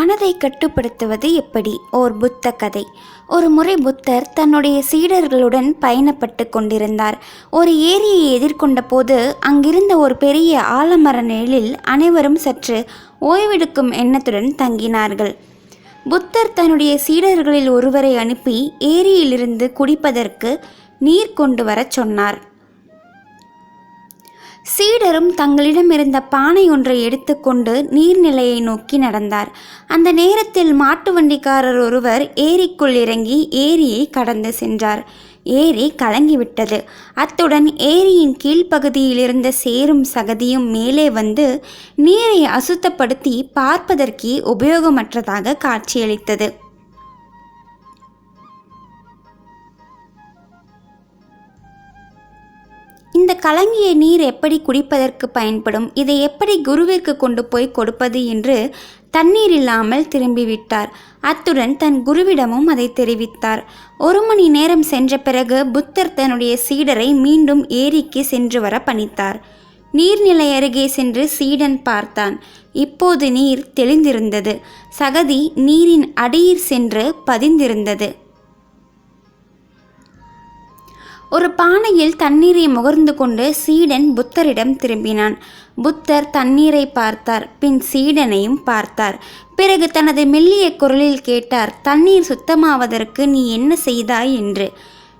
மனதை கட்டுப்படுத்துவது எப்படி? ஓர் புத்த கதை. ஒரு முறை புத்தர் தன்னுடைய சீடர்களுடன் பயணப்பட்டு கொண்டிருந்தார். ஒரு ஏரியை எதிர்கொண்ட போது அங்கிருந்த ஒரு பெரிய ஆலமர நிழலில் அனைவரும் சற்று ஓய்வெடுக்கும் எண்ணத்துடன் தங்கினார்கள். புத்தர் தன்னுடைய சீடர்களில் ஒருவரை அனுப்பி ஏரியிலிருந்து குடிப்பதற்கு நீர் கொண்டு வரச் சொன்னார். சீடரும் தங்களிடம் இருந்த பானை ஒன்றை எடுத்துக்கொண்டு நீர்நிலையை நோக்கி நடந்தார். அந்த நேரத்தில் மாட்டு வண்டிக்காரர் ஒருவர் ஏரிக்குள் இறங்கி ஏரியை கடந்து சென்றார். ஏரி கலங்கிவிட்டது. அத்துடன் ஏரியின் கீழ்ப்பகுதியில் இருந்த சேரும் சகதியும் மேலே வந்து நீரை அசுத்தப்படுத்தி பார்ப்பதற்கே உபயோகமற்றதாக காட்சியளித்தது. இந்த கலங்கிய நீர் எப்படி குடிப்பதற்கு பயன்படும்? இதை எப்படி குருவிற்கு கொண்டு போய் கொடுப்பது என்று தண்ணீர் இல்லாமல் திரும்பிவிட்டார். அத்துடன் தன் குருவிடமும் அதை தெரிவித்தார். ஒரு மணி நேரம் சென்ற பிறகு புத்தர் தன்னுடைய சீடரை மீண்டும் ஏரிக்கு சென்று வர பணித்தார். நீர்நிலை அருகே சென்று சீடன் பார்த்தான். இப்போது நீர் தெளிந்திருந்தது. சகதி நீரின் அடியில் சென்று பதிந்திருந்தது. ஒரு பானையில் தண்ணீரை முகர்ந்து கொண்டு சீடன் புத்தரிடம் திரும்பினான். புத்தர் தண்ணீரை பார்த்தார். பின் சீடனையும் பார்த்தார். பிறகு தனது மெல்லிய குரலில் கேட்டார் தண்ணீர் சுத்தமாவதற்கு நீ என்ன செய்தாய்? என்று.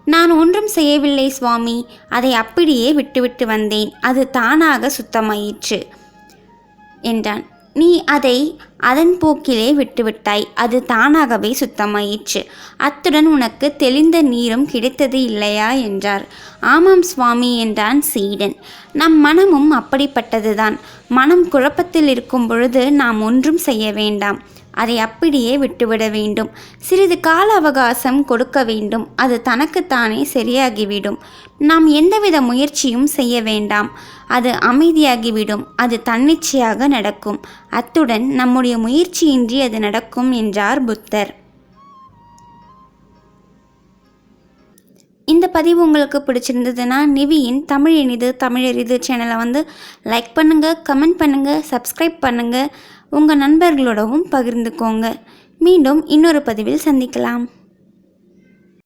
நான் ஒன்றும் செய்யவில்லை சுவாமி. அதை அப்படியே விட்டுவிட்டு வந்தேன். அது தானாக சுத்தமாயிற்று என்றான். நீ அதை அதன் போக்கிலே விட்டுவிட்டாய். அது தானாகவே சுத்தமாயிற்று. அத்துடன் உனக்கு தெளிந்த நீரும் கிடைத்தது இல்லையா? என்றார். ஆமாம் சுவாமி என்றான் சீடன். நம் மனமும் அப்படிப்பட்டதுதான். மனம் குழப்பத்தில் இருக்கும் பொழுது நாம் ஒன்றும் செய்ய வேண்டாம். அதை அப்படியே விட்டுவிட வேண்டும். சிறிது கால அவகாசம் கொடுக்க வேண்டும். அது தனக்குத்தானே சரியாகிவிடும். நாம் எந்தவித முயற்சியும் செய்ய வேண்டாம். அது அமைதியாகிவிடும். அது தன்னிச்சையாக நடக்கும். அத்துடன் நம்முடைய முயற்சியின்றி அது நடக்கும் என்றார் புத்தர். இந்த பதிவு உங்களுக்கு பிடிச்சிருந்ததுன்னா நிவியின் தமிழ் இனிது தமிழறிது சேனலை வந்து லைக் பண்ணுங்கள் கமெண்ட் பண்ணுங்கள் சப்ஸ்கிரைப் பண்ணுங்கள் உங்கள் நண்பர்களோடவும் பகிர்ந்துக்கோங்க. மீண்டும் இன்னொரு பதிவில் சந்திக்கலாம்.